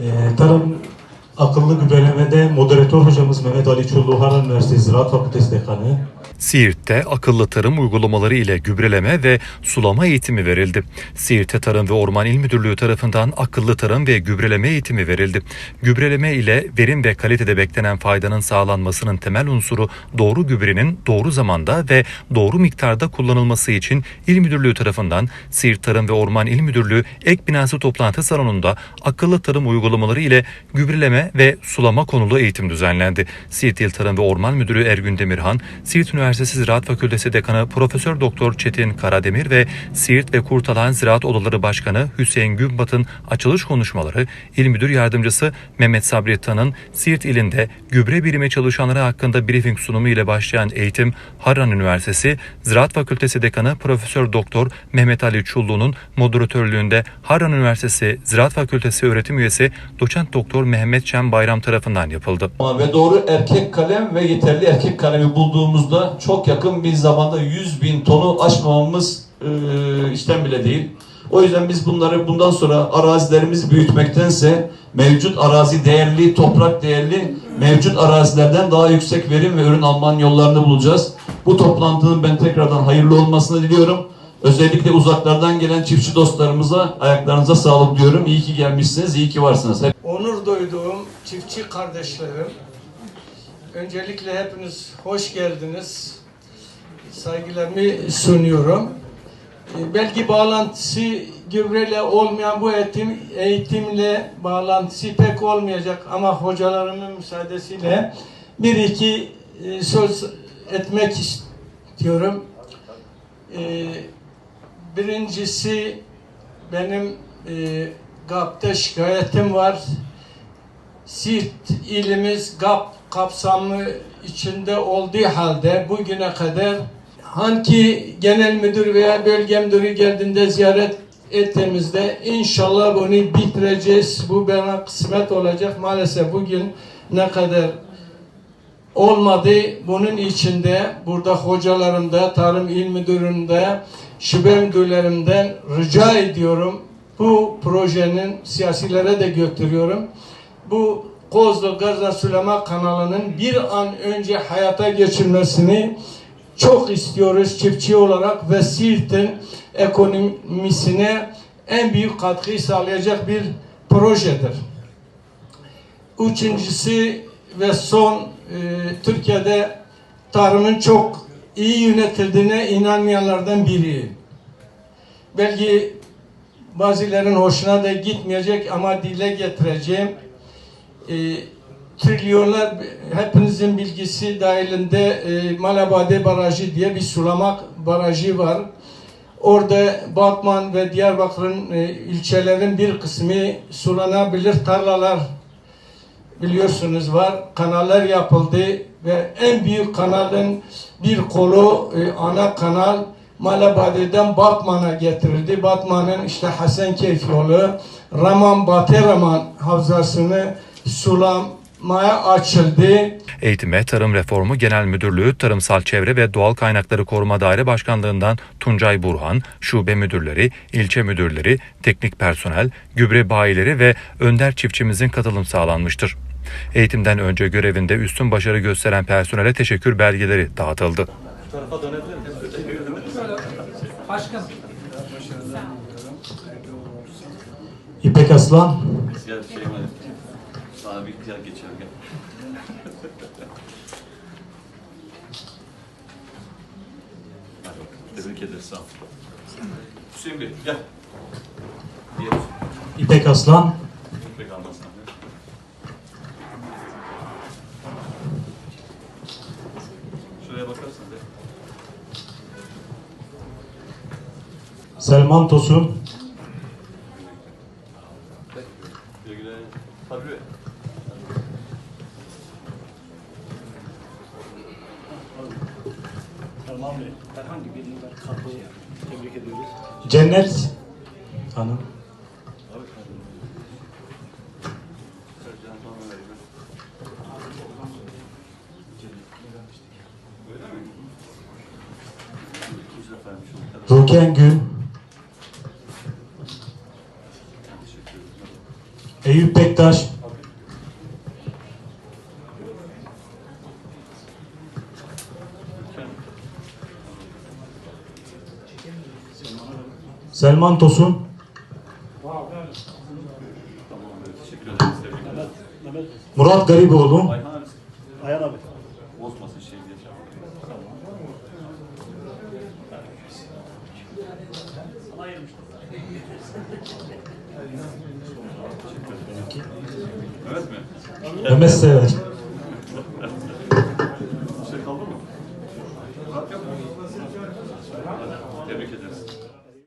Ee, tarım akıllı gübrelemede moderatör hocamız Mehmet Ali Çullu Harran Üniversitesi Ziraat Fakültesi Dekanı. Siirt'te akıllı tarım uygulamaları ile gübreleme ve sulama eğitimi verildi. Siirt'te Tarım ve Orman İl Müdürlüğü tarafından akıllı tarım ve gübreleme eğitimi verildi. Gübreleme ile verim ve kalitede beklenen faydanın sağlanmasının temel unsuru doğru gübrenin doğru zamanda ve doğru miktarda kullanılması için İl Müdürlüğü tarafından Siirt Tarım ve Orman İl Müdürlüğü ek binası toplantı salonunda akıllı tarım uygulamaları ile gübreleme ve sulama konulu eğitim düzenlendi. Siirt İl Tarım ve Orman Müdürü Ergün Demirhan, Siirt Üniversitesi Ziraat Fakültesi Dekanı Profesör Doktor Çetin Karademir ve Siirt ve Kurtalan Ziraat Odaları Başkanı Hüseyin Günbat'ın açılış konuşmaları, İl Müdür Yardımcısı Mehmet Sabri Tan'ın Siirt ilinde gübre birimi çalışanları hakkında briefing sunumu ile başlayan eğitim Harran Üniversitesi Ziraat Fakültesi Dekanı Profesör Doktor Mehmet Ali Çullu'nun moderatörlüğünde Harran Üniversitesi Ziraat Fakültesi öğretim üyesi Doçent Doktor Mehmet Şen Bayram tarafından yapıldı. Ve doğru erkek kalem ve yeterli erkek kalemi bulduğumuzda çok yakın bir zamanda 100 bin tonu aşmamamız e, işten bile değil. O yüzden biz bunları bundan sonra arazilerimizi büyütmektense mevcut arazi değerli, toprak değerli mevcut arazilerden daha yüksek verim ve ürün almanın yollarını bulacağız. Bu toplantının ben tekrardan hayırlı olmasını diliyorum. Özellikle uzaklardan gelen çiftçi dostlarımıza ayaklarınıza sağlık diyorum. İyi ki gelmişsiniz, iyi ki varsınız. Hep onur duyduğum çiftçi kardeşlerim, öncelikle hepiniz hoş geldiniz. Saygılarımı sunuyorum. Ee, Belki bağlantısı gübreyle olmayan bu eğitim, eğitimle bağlantısı pek olmayacak ama hocalarımın müsaadesiyle bir iki e, söz etmek istiyorum. Ee, Birincisi benim e, GAP'ta şikayetim var. Siirt ilimiz GAP kapsamı içinde olduğu halde bugüne kadar hangi genel müdür veya bölge müdürü geldiğinde ziyaret ettiğimizde inşallah bunu bitireceğiz. Bu bana kısmet olacak. Maalesef bugün ne kadar olmadı. Bunun içinde burada hocalarımda, tarım il müdürümde, şube müdürlerimden rica ediyorum. Bu projenin siyasilere de götürüyorum. Bu Kozlu Garza Süleyman kanalının bir an önce hayata geçirmesini çok istiyoruz çiftçi olarak ve Siirt'in ekonomisine en büyük katkı sağlayacak bir projedir. Üçüncüsü ve son e, Türkiye'de tarımın çok iyi yönetildiğine inanmayanlardan biri. Belki bazıların hoşuna da gitmeyecek ama dile getireceğim. E, trilyonlar hepinizin bilgisi dahilinde e, Malabade Barajı diye bir sulama barajı var. Orada Batman ve Diyarbakır'ın e, ilçelerin bir kısmı sulanabilir tarlalar biliyorsunuz var. Kanallar yapıldı ve en büyük kanalın bir kolu e, ana kanal Malabade'den Batman'a getirildi. Batman'ın işte Hasankeyf yolu Raman Batı Raman havzasını sulamaya açıldı. Eğitime Tarım Reformu Genel Müdürlüğü Tarımsal Çevre ve Doğal Kaynakları Koruma Daire Başkanlığından Tuncay Burhan, şube müdürleri, ilçe müdürleri, teknik personel, gübre bayileri ve önder çiftçimizin katılım sağlanmıştır. Eğitimden önce görevinde üstün başarı gösteren personele teşekkür belgeleri dağıtıldı. İpek Aslan, şey. Sana bir gel geçer gel. Hadi bakalım. Tebrik ederiz sağ ol. Hüseyin Bey gel. Diğer İpek Aslan, Pek anlasın. Şuraya bakarsan de. Selman Tosun, Bey, herhangi birini ben katlı tebrik ediyoruz. Cennet Hanım. Ruken Gül. Eyüp Bektaş, Selman Tosun, Murat Gariboğlu, Ayhan abi. bozmasın şey diye. Mehmet Sever.